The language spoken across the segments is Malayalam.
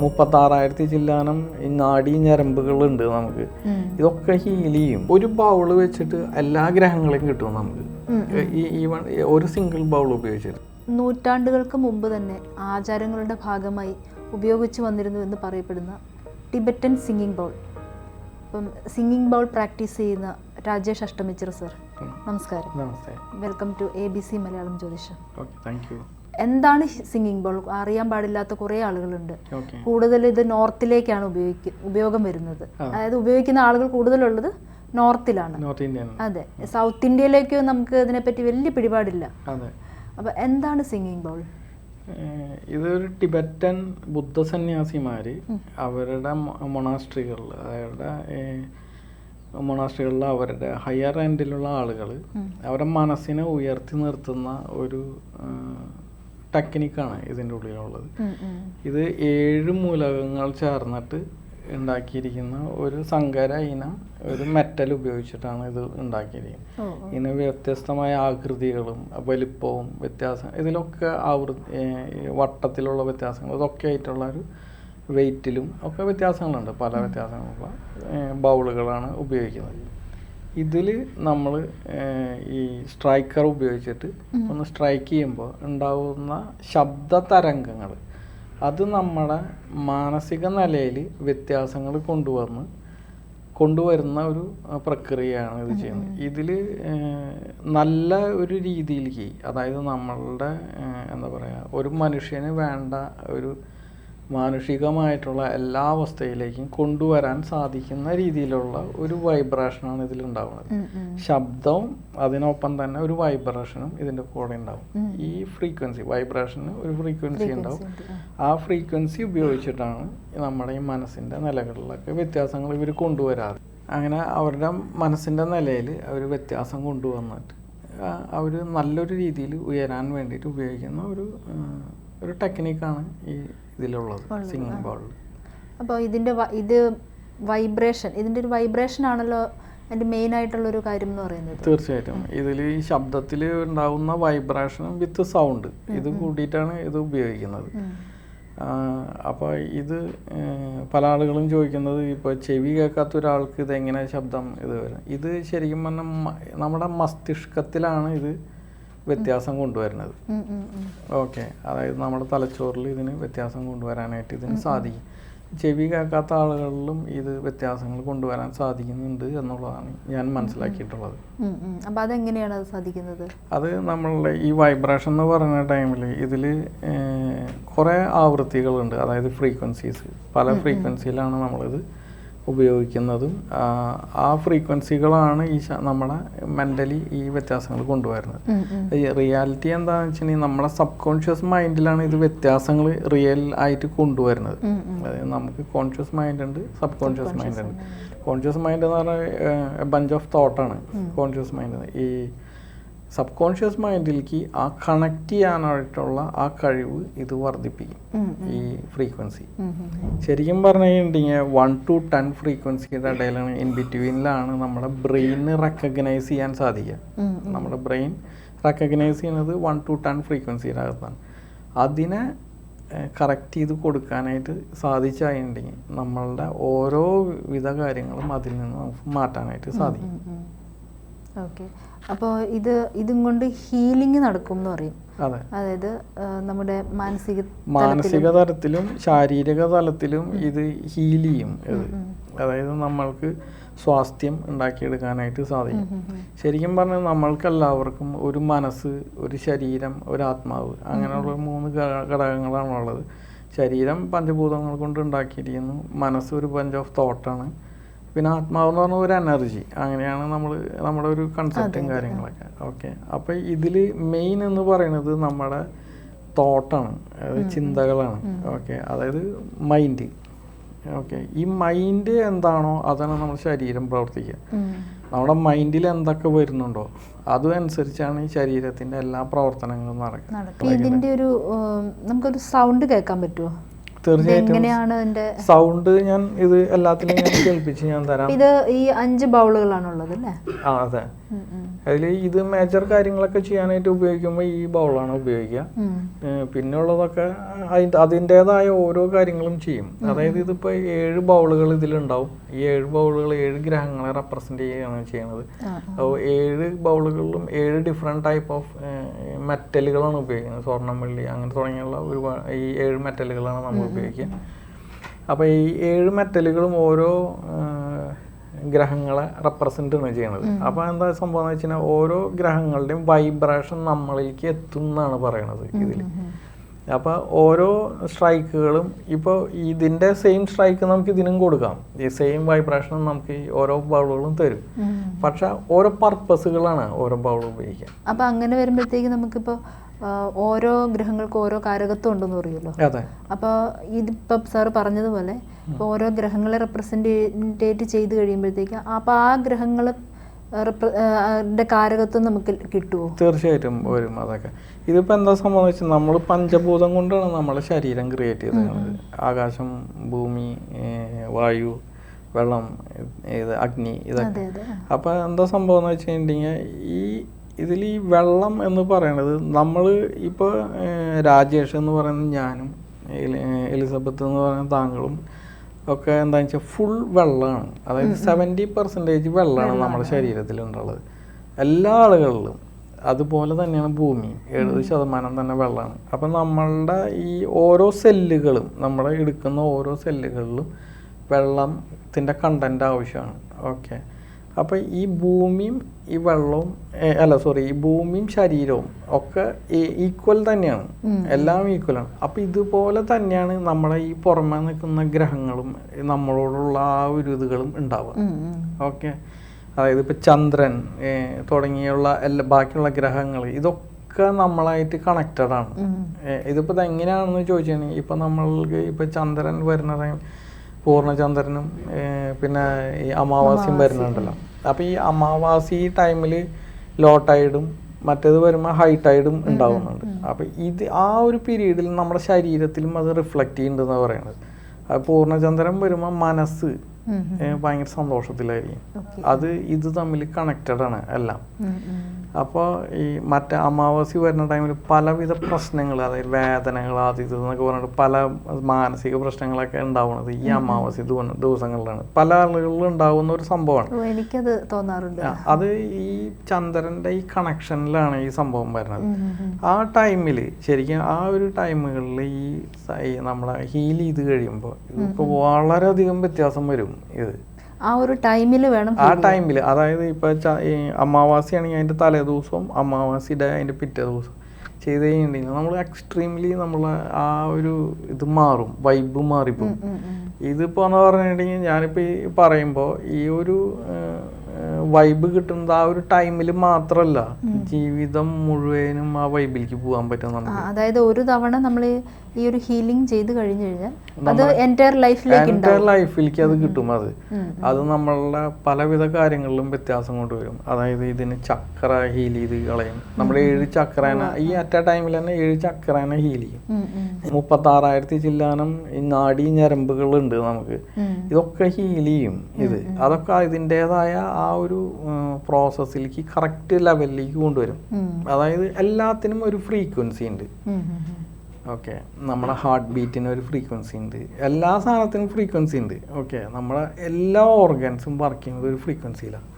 മുപ്പത്താറായിരത്തി ചില്ലാനം ഈ നാടി ഞരമ്പുകളുണ്ട് നമുക്ക്. ഇതൊക്കെ ഹീൽ ചെയ്യും. ഒരു ബൗൾ വെച്ചിട്ട് എല്ലാ ഗ്രഹങ്ങളെയും കിട്ടും നമുക്ക്. ഈവൺ ഒരു സിംഗിൾ ബൗൾ ഉപയോഗിച്ചിട്ട്. നൂറ്റാണ്ടുകൾക്ക് മുമ്പ് തന്നെ ആചാരങ്ങളുടെ ഭാഗമായി ഉപയോഗിച്ചു വന്നിരുന്നു എന്ന് പറയപ്പെടുന്ന ടിബറ്റൻ സിംഗിങ് ബൗൾ അപ്പം സിംഗിങ് ബൗൾ പ്രാക്ടീസ് ചെയ്യുന്ന രാജേഷ് അഷ്ടമിച്ചിറ സർ നമസ്കാരം. നമസ്കാരം. Welcome to A B C Malayalam ജ്യോതിഷം. താങ്ക് യു എന്താണ് സിംഗിങ് ബോൾ അറിയാൻ പാടില്ലാത്ത കുറേ ആളുകളുണ്ട്. കൂടുതൽ ഇത് നോർത്തിലേക്കാണ് ഉപയോഗിക്ക ഉപയോഗം വരുന്നത്. അതായത് ഉപയോഗിക്കുന്ന ആളുകൾ കൂടുതലുള്ളത് നോർത്തിലാണ്. അതെ. സൗത്ത് ഇന്ത്യയിലേക്ക് നമുക്ക് ഇതിനെപ്പറ്റി വലിയ പിടിപാടില്ല. അതെ. അപ്പൊ എന്താണ് സിംഗിങ് ബോൾ ഇതൊരു ടിബറ്റൻ ബുദ്ധ സന്യാസിമാര് അവരുടെ മൊണാസ്ട്രികളിൽ അവരുടെ മൊണാസ്ട്രികളിൽ അവരുടെ ഹയർ എൻഡിലുള്ള ആളുകൾ അവരുടെ മനസ്സിനെ ഉയർത്തി നിർത്തുന്ന ഒരു ടെക്നിക്കാണ് ഇതിന്റെ ഉള്ളിലുള്ളത്. ഇത് ഏഴ് മൂലകങ്ങൾ ചേർന്നിട്ട് ഉണ്ടാക്കിയിരിക്കുന്ന ഒരു സങ്കര ഇനം ഒരു മെറ്റൽ ഉപയോഗിച്ചിട്ടാണ് ഇത് ഉണ്ടാക്കിയിരിക്കുന്നത്. ഇതിന് വ്യത്യസ്തമായ ആകൃതികളും വലിപ്പവും വ്യത്യാസം ഇതിലൊക്കെ ആവൃ വട്ടത്തിലുള്ള വ്യത്യാസങ്ങൾ ഇതൊക്കെ ആയിട്ടുള്ള ഒരു വെയിറ്റിലും ഒക്കെ വ്യത്യാസങ്ങളുണ്ട്. പല വ്യത്യാസങ്ങളുള്ള ബൗളുകളാണ് ഉപയോഗിക്കുന്നത്. ഇതിൽ നമ്മൾ ഈ സ്ട്രൈക്കർ ഉപയോഗിച്ചിട്ട് ഒന്ന് സ്ട്രൈക്ക് ചെയ്യുമ്പോൾ ഉണ്ടാവുന്ന ശബ്ദ തരംഗങ്ങൾ അത് നമ്മുടെ മാനസിക നിലയിൽ വ്യത്യാസങ്ങൾ കൊണ്ടുവന്ന് കൊണ്ടുവരുന്ന ഒരു പ്രക്രിയയാണ് ഇത് ചെയ്യുന്നത്. ഇതിൽ നല്ല ഒരു രീതിയിലേക്ക് അതായത് നമ്മളുടെ എന്താ പറയുക ഒരു മനുഷ്യന് വേണ്ട ഒരു മാനുഷികമായിട്ടുള്ള എല്ലാ അവസ്ഥയിലേക്കും കൊണ്ടുവരാൻ സാധിക്കുന്ന രീതിയിലുള്ള ഒരു വൈബ്രേഷനാണ് ഇതിലുണ്ടാവുന്നത് ശബ്ദവും അതിനൊപ്പം തന്നെ ഒരു വൈബ്രേഷനും ഇതിന്റെ കൂടെ ഉണ്ടാവും. ഈ ഫ്രീക്വൻസി വൈബ്രേഷന് ഒരു ഫ്രീക്വൻസി ഉണ്ടാവും. ആ. ഫ്രീക്വൻസി ഉപയോഗിച്ചിട്ടാണ് നമ്മുടെ ഈ മനസ്സിന്റെ നിലകളിലൊക്കെ വ്യത്യാസങ്ങൾ ഇവർ കൊണ്ടുവരാറ്. അങ്ങനെ അവരുടെ മനസ്സിന്റെ നിലയിൽ അവർ വ്യത്യാസം കൊണ്ടുവന്നിട്ട് അവർ നല്ലൊരു രീതിയിൽ ഉയരാൻ വേണ്ടിയിട്ട് ഉപയോഗിക്കുന്ന ഒരു ഒരു ടെക്നിക്കാണ് ഈ ഇതിലുള്ളത് സിംഗിങ് ബോളിൽ അപ്പോൾ ഇതിന്റെ ഇത് വൈബ്രേഷൻ ഇതിന്റെ ഒരു വൈബ്രേഷൻ ആണല്ലോ അതിന്റെ മെയിൻ ആയിട്ടുള്ള ഒരു കാര്യം എന്ന് പറയുന്നത്. തീർച്ചയായിട്ടും. ഇതിൽ ഈ ശബ്ദത്തിൽ ഉണ്ടാകുന്ന വൈബ്രേഷനും വിത്ത് സൗണ്ട് ഇത് കൂടിയിട്ടാണ് ഇത് ഉപയോഗിക്കുന്നത്. അപ്പോൾ ഇത് പല ആളുകളും ചോദിക്കുന്നത് ഇപ്പോൾ ചെവി കേൾക്കാത്ത ഒരാൾക്ക് ഇത് എങ്ങനെ ശബ്ദം ഇത് വരും? ഇത് ശരിക്കും പറഞ്ഞാൽ നമ്മുടെ മസ്തിഷ്കത്തിലാണ് ഇത് വ്യത്യാസം കൊണ്ടുവരുന്നത്. ഓക്കെ. അതായത് നമ്മുടെ തലച്ചോറിൽ ഇതിന് വ്യത്യാസം കൊണ്ടുവരാനായിട്ട് ഇതിന് സാധിക്കും. ചെവി കേൾക്കാത്ത ആളുകളിലും ഇത് വ്യത്യാസങ്ങൾ കൊണ്ടുവരാൻ സാധിക്കുന്നുണ്ട് എന്നുള്ളതാണ് ഞാൻ മനസ്സിലാക്കിയിട്ടുള്ളത്. അപ്പോൾ അതെങ്ങനെയാണ് അത് സാധിക്കുന്നത്? അത് നമ്മളുടെ ഈ വൈബ്രേഷൻ എന്ന് പറയുന്ന ടൈമിൽ ഇതിൽ കുറേ ആവൃത്തികളുണ്ട്. അതായത് ഫ്രീക്വൻസീസ് പല ഫ്രീക്വൻസിയിലാണ് നമ്മളിത് ഉപയോഗിക്കുന്നതും ആ, ഫ്രീക്വൻസികളാണ് ഈ നമ്മളെ നമ്മുടെ മെന്റലി ഈ വ്യത്യാസങ്ങൾ കൊണ്ടുവരുന്നത്. ഈ റിയാലിറ്റി എന്താണെന്ന് വെച്ചിട്ടുണ്ടെങ്കിൽ നമ്മളെ സബ് കോൺഷ്യസ് മൈൻഡിലാണ് ഇത് വ്യത്യാസങ്ങൾ റിയൽ ആയിട്ട് കൊണ്ടുവരുന്നത്. അതായത് നമുക്ക് കോൺഷ്യസ് മൈൻഡ് ഉണ്ട് സബ് കോൺഷ്യസ് മൈൻഡ് ഉണ്ട്. കോൺഷ്യസ് മൈൻഡ് എന്ന് പറഞ്ഞാൽ ബഞ്ച് ഓഫ് തോട്ടാണ് കോൺഷ്യസ് മൈൻഡ്. ഈ സബ് കോൺഷ്യസ് മൈൻഡിലേക്ക് ആ കണക്ട് ചെയ്യാനായിട്ടുള്ള ആ കഴിവ് ഇത് വർദ്ധിപ്പിക്കും. ഈ ഫ്രീക്വൻസി. ശരിക്കും പറഞ്ഞു കഴിഞ്ഞിട്ടുണ്ടെങ്കിൽ വൺ ടു ടെൻ ഫ്രീക്വൻസിയുടെ ഇടയിലാണ് ഇൻ ബിറ്റ്വീനിലാണ് നമ്മുടെ ബ്രെയിന് റെക്കഗ്നൈസ് ചെയ്യാൻ സാധിക്കുക. നമ്മുടെ ബ്രെയിൻ റെക്കഗ്നൈസ് ചെയ്യുന്നത് വൺ ടു ടെൻ ഫ്രീക്വൻസിയുടെ അകത്താണ്. അതിനെ കറക്റ്റ് ചെയ്ത് കൊടുക്കാനായിട്ട് സാധിച്ചായിട്ടുണ്ടെങ്കിൽ നമ്മളുടെ ഓരോ വിധ കാര്യങ്ങളും അതിൽ നിന്ന് നമുക്ക് മാറ്റാനായിട്ട് സാധിക്കും. ഓക്കെ അപ്പോൾ ഇത് ഇതും കൊണ്ട് ഹീലിംഗ് നടക്കും എന്ന് പറയും. അതെ. അതായത് നമ്മുടെ മാനസിക മാനസിക തലത്തിലും ശാരീരിക തലത്തിലും ഇത് ഹീൽ ചെയ്യും. അതായത് നമ്മൾക്ക് സ്വാസ്ഥ്യം ഉണ്ടാക്കിയെടുക്കാനായിട്ട് സാധിക്കും. ശരിക്കും പറഞ്ഞാൽ നമ്മൾക്ക് എല്ലാവർക്കും ഒരു മനസ്സ് ഒരു ശരീരം ഒരു ആത്മാവ് അങ്ങനെയുള്ള മൂന്ന് ഘടകങ്ങളാണുള്ളത്. ശരീരം പഞ്ചഭൂതങ്ങൾ കൊണ്ട് ഉണ്ടാക്കിയിരിക്കുന്നു. മനസ്സ് ഒരു പഞ്ച് ഓഫ് തോട്ടാണ് പിന്നെ ആത്മാവ് എന്ന് പറഞ്ഞ ഒരു എനർജി അങ്ങനെയാണ് നമ്മൾ നമ്മുടെ ഒരു കൺസെപ്റ്റും കാര്യങ്ങളൊക്കെ. ഓക്കെ അപ്പോൾ ഇതിൽ മെയിൻ എന്ന് പറയുന്നത് നമ്മുടെ തോട്ടാണ് അതായത് ചിന്തകളാണ്. ഓക്കെ അതായത് മൈൻഡ് ഓക്കെ ഈ മൈൻഡ് എന്താണോ അതാണ് നമ്മുടെ ശരീരം പ്രവർത്തിക്കുക. നമ്മുടെ മൈൻഡിൽ എന്തൊക്കെ വരുന്നുണ്ടോ അതനുസരിച്ചാണ് ഈ ശരീരത്തിന്റെ എല്ലാ പ്രവർത്തനങ്ങളും നടക്കുന്നത് ഇതിന്റെ ഒരു നമുക്കൊരു സൗണ്ട് കേൾക്കാൻ പറ്റുമോ തീർച്ചയായിട്ടും സൗണ്ട് ഞാൻ ഇത് എല്ലാത്തിനും ഞാൻ കേൾപ്പിച്ച് ഞാൻ തരാം. ഇത് ഈ അഞ്ച് ബൗളുകളാണുള്ളത് അല്ലേ? ആ അതെ. അതിൽ ഇത് മേജർ കാര്യങ്ങളൊക്കെ ചെയ്യാനായിട്ട് ഉപയോഗിക്കുമ്പോൾ ഈ ബൗളാണ് ഉപയോഗിക്കുക. പിന്നെ ഉള്ളതൊക്കെ അതിന്റെ അതിന്റെതായ ഓരോ കാര്യങ്ങളും ചെയ്യും. അതായത് ഇതിപ്പോൾ ഏഴ് ബൗളുകൾ ഇതിലുണ്ടാവും. ഈ ഏഴ് ബൗളുകൾ ഏഴ് ഗ്രഹങ്ങളെ റെപ്രസെന്റ് ചെയ്യുകയാണ് ചെയ്യുന്നത്. അപ്പോൾ ഏഴ് ബൗളുകളിലും ഏഴ് ഡിഫറെന്റ് ടൈപ്പ് ഓഫ് മെറ്റലുകളാണ് ഉപയോഗിക്കുന്നത്. സ്വർണം വെള്ളി അങ്ങനെ തുടങ്ങിയുള്ള ഒരുപാട് ഈ ഏഴ് മെറ്റലുകളാണ് നമ്മൾ ഉപയോഗിക്കുക. അപ്പോൾ ഈ ഏഴ് മെറ്റലുകളും ഓരോ ഗ്രഹങ്ങളെ റെപ്രസെന്റ് ആണ് ചെയ്യുന്നത് അപ്പോൾ എന്താ സംഭവം എന്ന് വെച്ച് കഴിഞ്ഞാൽ ഓരോ ഗ്രഹങ്ങളുടെയും വൈബ്രേഷൻ നമ്മളിലേക്ക് എത്തും എന്നാണ് പറയണത് ഇതിൽ അപ്പോൾ ഓരോ സ്ട്രൈക്കുകളും ഇപ്പോൾ ഇതിന്റെ സെയിം സ്ട്രൈക്ക് നമുക്ക് ഇതിനും കൊടുക്കാം. ഈ സെയിം വൈബ്രേഷൻ നമുക്ക് ഈ ഓരോ ബൗളുകളും തരും. പക്ഷെ ഓരോ പർപ്പസുകളാണ് ഓരോ ബൗൾ ഉപയോഗിക്കുക അപ്പോൾ അങ്ങനെ വരുമ്പോഴത്തേക്ക് നമുക്കിപ്പോ ആ, ഓരോ ഗ്രഹങ്ങൾക്ക് ഓരോ കാരകത്വം ഉണ്ടെന്ന് പറയുമല്ലോ. അപ്പൊ അപ്പോൾ ഇതിപ്പം സാറ് പറഞ്ഞതുപോലെ ഇപ്പോൾ ഓരോ ഗ്രഹങ്ങളെ റെപ്രസെന്റേറ്റ് ചെയ്ത് കഴിയുമ്പോഴത്തേക്ക് അപ്പോൾ ആ ഗ്രഹങ്ങൾ കാരകത്വം നമുക്ക് കിട്ടുമോ തീർച്ചയായിട്ടും വരും അതൊക്കെ. ഇതിപ്പോ എന്താ സംഭവം വെച്ചാൽ നമ്മൾ പഞ്ചഭൂതം കൊണ്ടാണ് നമ്മളെ ശരീരം ക്രിയേറ്റ് ചെയ്തത്. ആകാശം ഭൂമി വായു വെള്ളം ഇത് അഗ്നി ഇതൊക്കെ. അപ്പോൾ എന്താ സംഭവം എന്ന് വെച്ച് കഴിഞ്ഞിട്ടുണ്ടെങ്കിൽ ഈ ഇതിൽ ഈ വെള്ളം എന്ന് പറയണത് നമ്മൾ ഇപ്പോൾ രാജേഷ് എന്ന് പറയുന്ന ഞാനും എലിസബത്ത് എന്ന് പറയുന്ന താങ്കളും ഒക്കെ എന്താണെന്ന് വെച്ചാൽ ഫുൾ വെള്ളമാണ് അതായത് സെവന്റി പെർസെന്റേജ് വെള്ളമാണ് നമ്മുടെ ശരീരത്തിലുണ്ടുള്ളത് എല്ലാ ആളുകളിലും അതുപോലെ തന്നെയാണ് ഭൂമി. എഴുപത് ശതമാനം തന്നെ വെള്ളമാണ് അപ്പം നമ്മളുടെ ഈ ഓരോ സെല്ലുകളും നമ്മുടെ എടുക്കുന്ന ഓരോ സെല്ലുകളിലും വെള്ളത്തിന്റെ കണ്ടന്റ് ആവശ്യമാണ്. ഓക്കെ അപ്പോൾ ഈ ഭൂമിയും ഈ വെള്ളവും അല്ല സോറി ഈ ഭൂമിയും ശരീരവും ഒക്കെ ഈക്വൽ തന്നെയാണ്. എല്ലാം ഈക്വലാണ് അപ്പോൾ ഇതുപോലെ തന്നെയാണ് നമ്മളെ ഈ പുറമെ നിൽക്കുന്ന ഗ്രഹങ്ങളും നമ്മളോടുള്ള ആ ഒരു ഇതുകളും ഉണ്ടാവുക. ഓക്കെ അതായത് ഇപ്പോൾ ചന്ദ്രൻ തുടങ്ങിയുള്ള എല്ലാ ബാക്കിയുള്ള ഗ്രഹങ്ങൾ ഇതൊക്കെ നമ്മളായിട്ട് കണക്റ്റഡ് ആണ്. ഇതിപ്പോൾ ഇത് എങ്ങനെയാണെന്ന് ചോദിച്ചാൽ ഇപ്പം നമ്മൾക്ക് ഇപ്പോൾ ചന്ദ്രൻ വരുന്ന ടൈം പൂർണചന്ദ്രനും പിന്നെ ഈ അമാവാസിയും വരുന്നുണ്ടല്ലോ. അപ്പോൾ ഈ അമാവാസി ടൈമിൽ ലോ ടൈഡും മറ്റേത് വരുമ്പോൾ ഹൈ ടൈഡും ഉണ്ടാവുന്നുണ്ട്. അപ്പോൾ ഇത് ആ ഒരു പീരീഡിൽ നമ്മുടെ ശരീരത്തിലും അത് റിഫ്ലക്റ്റ് ചെയ്യുന്നുണ്ടെന്ന് പറയുന്നത് അത് പൂർണചന്ദ്രൻ വരുമ്പോൾ മനസ്സ് ഭയങ്കര സന്തോഷത്തിലായിരിക്കും. അത് ഇത് തമ്മിൽ കണക്റ്റഡ് ആണ് എല്ലാം. അപ്പോൾ ഈ മറ്റേ അമാവാസി വരുന്ന ടൈമിൽ പലവിധ പ്രശ്നങ്ങൾ അതായത് വേദനകൾ അത് ഇത് എന്നൊക്കെ പറഞ്ഞിട്ട് പല മാനസിക പ്രശ്നങ്ങളൊക്കെ ഉണ്ടാവുന്നത് ഈ അമാവാസി ദിവസങ്ങളിലാണ്. പല ആളുകളിലും ഉണ്ടാവുന്ന ഒരു സംഭവമാണ്. എനിക്കത് തോന്നാറുണ്ട്. അത് ഈ ചന്ദ്രന്റെ ഈ കണക്ഷനിലാണ് ഈ സംഭവം വരുന്നത്. ആ ടൈമിൽ ശരിക്കും ആ ഒരു ടൈമുകളിൽ ഈ നമ്മളെ ഹീൽ ചെയ്ത് കഴിയുമ്പോൾ ഇപ്പോൾ വളരെയധികം വ്യത്യാസം വരും ഇത്. ആ ഒരു ടൈമിൽ വേണം ആ ടൈമിൽ അതായത് ഇപ്പോൾ അമാവാസിയാണെങ്കിൽ അതിന്റെ തലേ ദിവസവും അമാവാസിയുടെ അതിന്റെ പിറ്റേ ദിവസം ചെയ്ത് കഴിഞ്ഞിട്ടുണ്ടെങ്കിൽ നമ്മൾ എക്സ്ട്രീംലി നമ്മൾ ആ ഒരു ഇത് മാറും വൈബ് മാറിപ്പോകും. ഇതിപ്പോൾ എന്ന് പറഞ്ഞിട്ടുണ്ടെങ്കിൽ ഞാനിപ്പോൾ ഈ പറയുമ്പോൾ ഈ ഒരു വൈബ് കിട്ടുന്നത് ആ ഒരു ടൈമിൽ മാത്രമല്ല ജീവിതം മുഴുവനും ആ വൈബിലേക്ക് പോകാൻ പറ്റും നമുക്ക്. അതായത് ഒരു തവണ നമ്മൾ ഈ ഒരു ഹീലിംഗ് ചെയ്ത് കഴിഞ്ഞു കഴിഞ്ഞാൽ അത് എന്റയർ ലൈഫിലേക്ക് ലൈഫിലേക്ക് അത് കിട്ടും അത്. അത് നമ്മളുടെ പലവിധ കാര്യങ്ങളിലും വ്യത്യാസം കൊണ്ടുവരും അതായത് ഇതിന് ചക്ര ഹീൽ ചെയ്ത് കളയും. നമ്മൾ ഏഴ് ചക്രേന ഈ അറ്റ ടൈമിൽ തന്നെ ഏഴ് ചക്രേന ഹീൽ ചെയ്യും. മുപ്പത്തി ആറായിരത്തി ചില്ലാനം ഈ നാടി ഞരമ്പുകളുണ്ട് നമുക്ക്. ഇതൊക്കെ ഹീൽ ചെയ്യും ഇത്. അതൊക്കെ ഇതിന്റെതായ ആ ഒരു പ്രോസസ്സിലേക്ക് കറക്റ്റ് ലെവലിലേക്ക് കൊണ്ടുവരും. അതായത് എല്ലാത്തിനും ഒരു ഫ്രീക്വൻസി ഉണ്ട്. ഓക്കെ നമ്മുടെ ഹാർട്ട് ബീറ്റിന് ഒരു ഫ്രീക്വൻസി ഉണ്ട്. എല്ലാ സാധനത്തിനും ഫ്രീക്വൻസി ഉണ്ട്. ഓക്കെ നമ്മുടെ എല്ലാ ഓർഗൻസും വർക്ക് ചെയ്യുന്നത് ഒരു ഫ്രീക്വൻസിയിലാണ്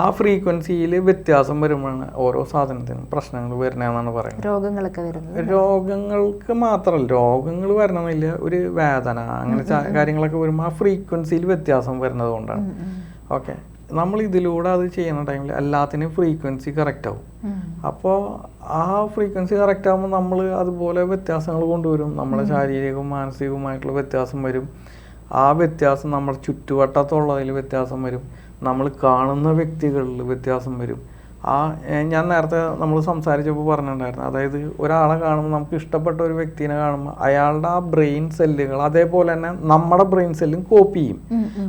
ആ ഫ്രീക്വൻസിയിൽ വ്യത്യാസം വരുമ്പോഴാണ് ഓരോ സാധനത്തിനും പ്രശ്നങ്ങൾ വരുന്നതെന്നാണ് പറയുന്നത്. രോഗങ്ങളൊക്കെ വരുന്നത്. രോഗങ്ങൾക്ക് മാത്രമല്ല രോഗങ്ങൾ വരണമെന്നില്ല ഒരു വേദന അങ്ങനെ കാര്യങ്ങളൊക്കെ വരുമ്പോൾ ആ ഫ്രീക്വൻസിയിൽ വ്യത്യാസം വരുന്നത് കൊണ്ടാണ്. ഓക്കെ നമ്മൾ ഇതിലൂടെ അത് ചെയ്യുന്ന ടൈമിൽ എല്ലാത്തിനും ഫ്രീക്വൻസി കറക്റ്റ് ആവും. അപ്പോൾ ആ ഫ്രീക്വൻസി കറക്റ്റ് ആകുമ്പോൾ നമ്മൾ അതുപോലെ വ്യത്യാസങ്ങൾ കൊണ്ടുവരും. നമ്മളെ ശാരീരികവും മാനസികവുമായിട്ടുള്ള വ്യത്യാസം വരും. ആ വ്യത്യാസം നമ്മുടെ ചുറ്റുവട്ടത്തുള്ളതിൽ വ്യത്യാസം വരും. നമ്മൾ കാണുന്ന വ്യക്തികളിൽ വ്യത്യാസം വരും. ആ ഞാൻ നേരത്തെ നമ്മൾ സംസാരിച്ചപ്പോൾ പറഞ്ഞിട്ടുണ്ടായിരുന്നു. അതായത് ഒരാളെ കാണുമ്പോൾ നമുക്ക് ഇഷ്ടപ്പെട്ട ഒരു വ്യക്തിനെ കാണുമ്പോൾ അയാളുടെ ആ ബ്രെയിൻ സെല്ലുകൾ അതേപോലെ തന്നെ നമ്മുടെ ബ്രെയിൻ സെല്ലും കോപ്പി ചെയ്യും.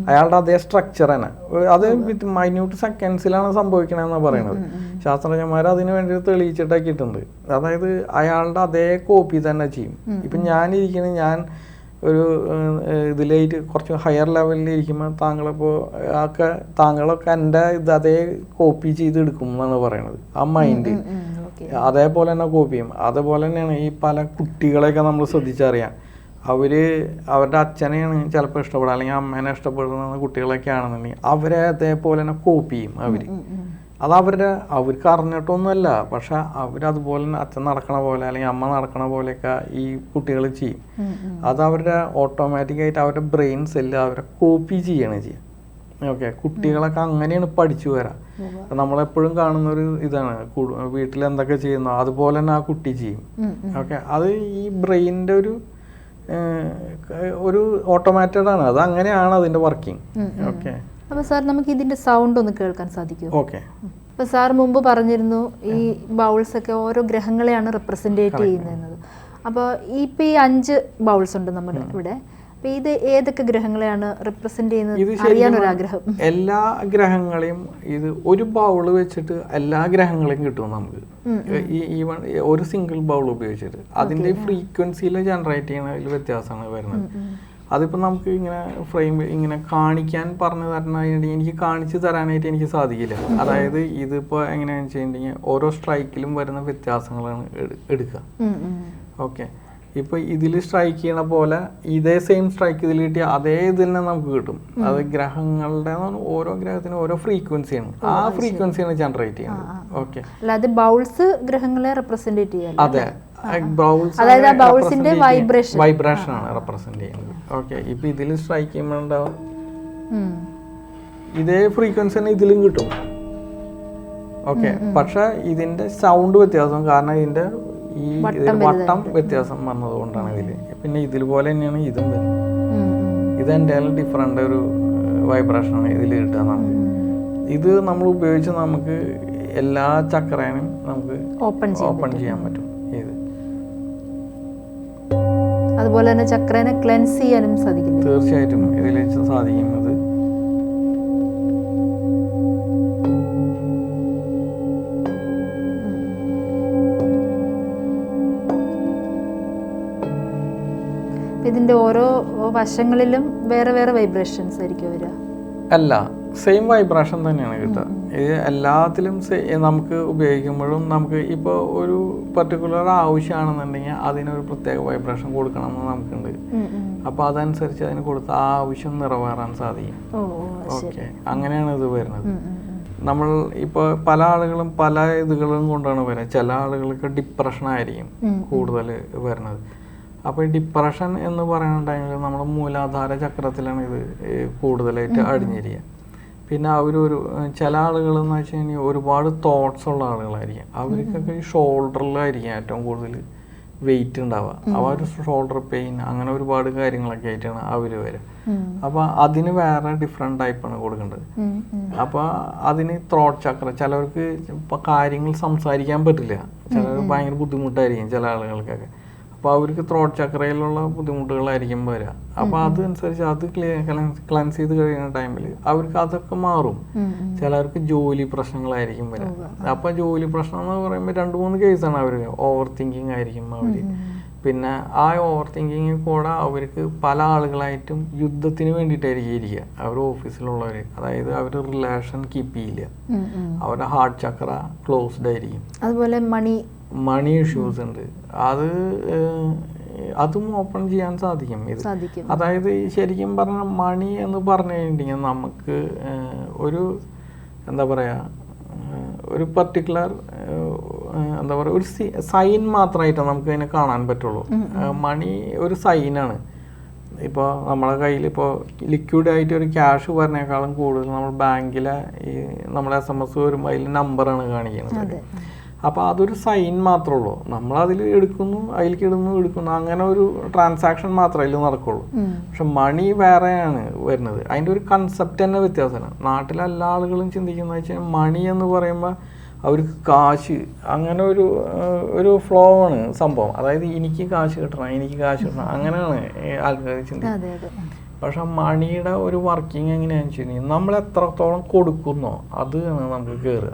അയാളുടെ അതേ സ്ട്രക്ചർ തന്നെ. അത് വിത്ത് മൈന്യൂട്ട് സെക്കൻഡ്സിലാണ് സംഭവിക്കണമെന്ന് പറയുന്നത് ശാസ്ത്രജ്ഞന്മാർ അതിന് വേണ്ടി തെളിയിച്ചിട്ടാക്കിയിട്ടുണ്ട് അതായത് അയാളുടെ അതേ കോപ്പി തന്നെ ചെയ്യും. ഇപ്പം ഞാനിരിക്കുന്നത് ഞാൻ ഒരു ഇതിലേക്ക് ഇതിലായിട്ട് കുറച്ച് ഹയർ ലെവലിൽ ഇരിക്കുമ്പോൾ താങ്കളിപ്പോൾ ആക്കെ താങ്കളൊക്കെ എന്റെ ഇത് അതേ കോപ്പി ചെയ്ത് എടുക്കും എന്നാണ് പറയണത് ആ മൈൻഡ് അതേപോലെ തന്നെ കോപ്പി ചെയ്യും. അതേപോലെ തന്നെയാണ് ഈ പല കുട്ടികളെയൊക്കെ നമ്മൾ ശ്രദ്ധിച്ചറിയാം. അവർ അവരുടെ അച്ഛനെയാണ് ചിലപ്പോൾ ഇഷ്ടപ്പെടുക. അല്ലെങ്കിൽ അമ്മേനെ ഇഷ്ടപ്പെടുന്ന കുട്ടികളൊക്കെ ആണെന്നുണ്ടെങ്കിൽ അവരെ അതേപോലെ തന്നെ കോപ്പി ചെയ്യും അവർ അത് അവരുടെ അവർക്ക് അറിഞ്ഞിട്ടൊന്നുമല്ല. പക്ഷെ അവരതുപോലെ തന്നെ അച്ഛൻ നടക്കണ പോലെ അല്ലെങ്കിൽ അമ്മ നടക്കണ പോലെയൊക്കെ ഈ കുട്ടികൾ ചെയ്യും. അത് അവരുടെ ഓട്ടോമാറ്റിക്കായിട്ട് അവരുടെ ബ്രെയിൻ സെല്ല് അവരെ കോപ്പി ചെയ്യാണ് ചെയ്യുക. ഓക്കെ കുട്ടികളൊക്കെ അങ്ങനെയാണ് പഠിച്ചു വരാം. നമ്മളെപ്പോഴും കാണുന്ന ഒരു ഇതാണ്. വീട്ടിൽ എന്തൊക്കെ ചെയ്യുന്നോ അതുപോലെ തന്നെ ആ കുട്ടി ചെയ്യും. ഓക്കെ അത് ഈ ബ്രെയിനിന്റെ ഒരു ഒരു ഓട്ടോമാറ്റഡ് ആണ്. അത് അങ്ങനെയാണ് അതിന്റെ വർക്കിംഗ് ഓക്കെ അപ്പോൾ സാർ നമുക്ക് ഇതിന്റെ സൗണ്ട് ഒന്ന് കേൾക്കാൻ സാധിക്കുമോ? ഓക്കെ. അപ്പോൾ സാർ മുമ്പ് പറഞ്ഞിരുന്നു ഈ ബൗൾസ് ഒക്കെ ഓരോ ഗ്രഹങ്ങളെയാണ് റെപ്രസെന്റേറ്റ് ചെയ്യുന്നത് അപ്പോൾ ഇപ്പൊ ഈ അഞ്ച് ബൗൾസ് ഉണ്ട് നമ്മുടെ ഇവിടെ. അപ്പോൾ ഇത് ഏതൊക്കെ ഗ്രഹങ്ങളെയാണ് റെപ്രസെന്റ് ചെയ്യുന്നത്? അറിയാനൊരാഗ്രഹം എല്ലാ ഗ്രഹങ്ങളെയും ഇത് ഒരു ബൗൾ വെച്ചിട്ട് എല്ലാ ഗ്രഹങ്ങളെയും കിട്ടും നമുക്ക്. ഈ ഈവൺ ഒരു സിംഗിൾ ബൗൾ ഉപയോഗിച്ചിട്ട്. അതിന്റെ ഫ്രീക്വൻസിയിൽ ജനറേറ്റ് ചെയ്യുന്നതിൽ വ്യത്യാസമാണ് വരുന്നത്. അതിപ്പോ നമുക്ക് ഇങ്ങനെ ഫ്രെയിം ഇങ്ങനെ കാണിക്കാൻ പറഞ്ഞു തരണമായിട്ട് എനിക്ക് കാണിച്ചു തരാനായിട്ട് എനിക്ക് സാധിക്കില്ല. അതായത് ഇതിപ്പോൾ എങ്ങനെയാണെന്ന് വെച്ചിട്ടുണ്ടെങ്കിൽ ഓരോ സ്ട്രൈക്കിലും വരുന്ന വ്യത്യാസങ്ങളാണ് എടുക്കുക. ഓക്കെ. ഇപ്പൊ ഇതിൽ സ്ട്രൈക്ക് ചെയ്യണ പോലെ ഇതേ സെയിം സ്ട്രൈക്ക് ഇതിൽ കിട്ടിയ അതേ ഇതിൽ തന്നെ നമുക്ക് കിട്ടും. അത് ഗ്രഹങ്ങളുടെ ഓരോ ഗ്രഹത്തിനും ഓരോ ഫ്രീക്വൻസിയാണ് ആ ഫ്രീക്വൻസിയാണ് ജനറേറ്റ് ചെയ്യുന്നത് ഓക്കെ. അല്ലാതെ ബൗൾസ് ഗ്രഹങ്ങളെ അതെ. അതായത് ആ ബൗൾസിന്റെ വൈബ്രേഷൻ വൈബ്രേഷൻ ആണ് റെപ്രസെന്റ് ചെയ്യുന്നത്. ഓക്കെ ഇപ്പൊ ഇതിൽ സ്ട്രൈക്ക് ചെയ്യുമ്പോൾ ഉണ്ടാവും ഇതേ ഫ്രീക്വൻസി തന്നെ ഇതിലും കിട്ടും. ഓക്കെ പക്ഷെ ഇതിന്റെ സൗണ്ട് വ്യത്യാസം കാരണം ഇതിന്റെ ഈ വട്ടം വ്യത്യാസം വന്നതുകൊണ്ടാണ് ഇതിൽ. പിന്നെ ഇതിൽ പോലെ തന്നെയാണ് ഇതും വരുന്നത്. ഇത് എന്തായാലും ഡിഫറെന്റ് ഒരു വൈബ്രേഷൻ ആണ് ഇതിൽ കിട്ടുക നമുക്ക് ഇത് നമ്മൾ ഉപയോഗിച്ച് നമുക്ക് എല്ലാ ചക്രേനും നമുക്ക് ഓപ്പൺ ഓപ്പൺ ചെയ്യാൻ പറ്റും. അതുപോലെ തന്നെ ചക്രനെ ക്ലെൻസ് ചെയ്യാനും സാധിക്കും തീർച്ചയായിട്ടും ഇതിൽ സാധിക്കുന്നത്. ഇതിന്റെ ഓരോ വശങ്ങളിലും വേറെ വേറെ വൈബ്രേഷൻസ് ആയിരിക്കും വരിക. അല്ല സെയിം വൈബ്രേഷൻ തന്നെയാണ് കിട്ടുക. ഇത് എല്ലാത്തിലും നമുക്ക് ഉപയോഗിക്കുമ്പോഴും നമുക്ക് ഇപ്പോൾ ഒരു പർട്ടിക്കുലർ ആവശ്യമാണെന്നുണ്ടെങ്കിൽ അതിനൊരു പ്രത്യേക വൈബ്രേഷൻ കൊടുക്കണമെന്ന് നമുക്കുണ്ട്. അപ്പോൾ അതനുസരിച്ച് അതിന് കൊടുത്ത ആ ആവശ്യം നിറവേറാൻ സാധിക്കും. ഓക്കെ. അങ്ങനെയാണ് ഇത് വരുന്നത്. നമ്മൾ ഇപ്പോൾ പല ആളുകളും പല ഇതുകളും കൊണ്ടാണ് വരുന്നത് ചില ആളുകൾക്ക് ഡിപ്രഷൻ ആയിരിക്കും. കൂടുതൽ വരുന്നത്. അപ്പോൾ ഈ ഡിപ്രഷൻ എന്ന് പറയുന്ന ടൈമിൽ നമ്മൾ മൂലാധാര ചക്രത്തിലാണ് ഇത് കൂടുതലായിട്ട് അടിഞ്ഞിരിക്കുക പിന്നെ അവരൊരു ചില ആളുകൾ എന്ന് വെച്ച് കഴിഞ്ഞാൽ ഒരുപാട് തോട്ട്സ് ഉള്ള ആളുകളായിരിക്കും. അവർക്കൊക്കെ ഈ ഷോൾഡറിലായിരിക്കും ഏറ്റവും കൂടുതൽ വെയിറ്റ് ഉണ്ടാവുക. അപ്പോൾ ഒരു ഷോൾഡർ പെയിൻ അങ്ങനെ ഒരുപാട് കാര്യങ്ങളൊക്കെ ആയിട്ടാണ് അവർ വരെ. അപ്പൊ അപ്പോൾ അതിന് വേറെ ടൈപ്പ് ടൈപ്പാണ് കൊടുക്കേണ്ടത്. അപ്പൊ. അപ്പോൾ അതിന് ത്രോട്ട് ചക്ര ചിലവർക്ക് ഇപ്പോൾ കാര്യങ്ങൾ സംസാരിക്കാൻ പറ്റില്ല. ചിലർ ഭയങ്കര ബുദ്ധിമുട്ടായിരിക്കും ചില ആളുകൾക്കൊക്കെ. അപ്പോൾ അവർക്ക് ത്രോട്ട് ചക്രയിലുള്ള ബുദ്ധിമുട്ടുകളായിരിക്കും വരിക. അപ്പോൾ അതനുസരിച്ച് അത് ക്ലൻസ് ചെയ്ത് കഴിയുന്ന ടൈമിൽ അവർക്ക് അതൊക്കെ മാറും. ചിലർക്ക് ജോലി പ്രശ്നങ്ങളായിരിക്കും വരിക. അപ്പോൾ ജോലി പ്രശ്നം എന്ന് പറയുമ്പോൾ രണ്ട് മൂന്ന് കേസാണ് അവർ ഓവർ തിങ്കിങ് ആയിരിക്കും അവർ പിന്നെ ആ ഓവർ തിങ്കിങ്ങിൽ കൂടെ അവർക്ക് പല ആളുകളായിട്ടും യുദ്ധത്തിന് വേണ്ടിയിട്ടായിരിക്കും ഇരിക്കുക. അവർ ഓഫീസിലുള്ളവർ അതായത് അവർ റിലേഷൻ കീപ്പ് ചെയ്യില്ല. അവരുടെ ഹാർട്ട് ചക്ര ക്ലോസ്ഡ് ആയിരിക്കും. അതുപോലെ മണി മണി ഇഷ്യൂസ് ഉണ്ട്. അത് അതും ഓപ്പൺ ചെയ്യാൻ സാധിക്കും. ഇത് അതായത് ശരിക്കും പറഞ്ഞ മണി എന്ന് പറഞ്ഞു കഴിഞ്ഞിട്ടുണ്ടെങ്കിൽ നമുക്ക് ഒരു എന്താ പറയുക ഒരു പർട്ടിക്കുലർ എന്താ പറയുക ഒരു സൈൻ മാത്രമായിട്ട് നമുക്ക് അതിനെ കാണാൻ പറ്റുള്ളൂ. മണി ഒരു സൈനാണ് ഇപ്പോൾ നമ്മളെ കയ്യിൽ ഇപ്പോൾ ലിക്വിഡ് ആയിട്ട് ഒരു ക്യാഷ് പറഞ്ഞേക്കാളും കൂടുതൽ നമ്മൾ ബാങ്കിലെ ഈ നമ്മുടെ എസ് എം എസ് വരുമ്പോൾ അതിൽ നമ്പറാണ് കാണിക്കുന്നത്. അപ്പോൾ അതൊരു സൈൻ മാത്രമേ ഉള്ളൂ നമ്മളതിൽ അതിൽ എടുക്കുന്നു അതിലേക്ക് ഇടുന്നു എടുക്കുന്നു. അങ്ങനെ ഒരു ട്രാൻസാക്ഷൻ മാത്രമേ അതിൽ നടക്കുള്ളൂ. പക്ഷെ മണി വേറെയാണ് വരുന്നത്. അതിന്റെ ഒരു കൺസെപ്റ്റ് തന്നെ വ്യത്യാസമാണ്. നാട്ടിലെല്ലാ ആളുകളും ചിന്തിക്കുന്നത് വെച്ചാൽ മണി എന്ന് പറയുമ്പോൾ അവർക്ക് കാശ് അങ്ങനെ ഒരു ഒരു ഫ്ലോ ആണ് സംഭവം. അതായത് എനിക്ക് കാശ് കിട്ടണം എനിക്ക് കാശ് കിട്ടണം. അങ്ങനെയാണ് ആൾക്കാർ ചിന്തിക്കുന്നത്. പക്ഷെ മണിയുടെ ഒരു വർക്കിംഗ് എങ്ങനെയാണെന്ന് വെച്ചാൽ നമ്മൾ എത്രത്തോളം കൊടുക്കുന്നോ അത് നമുക്ക് കയറുക.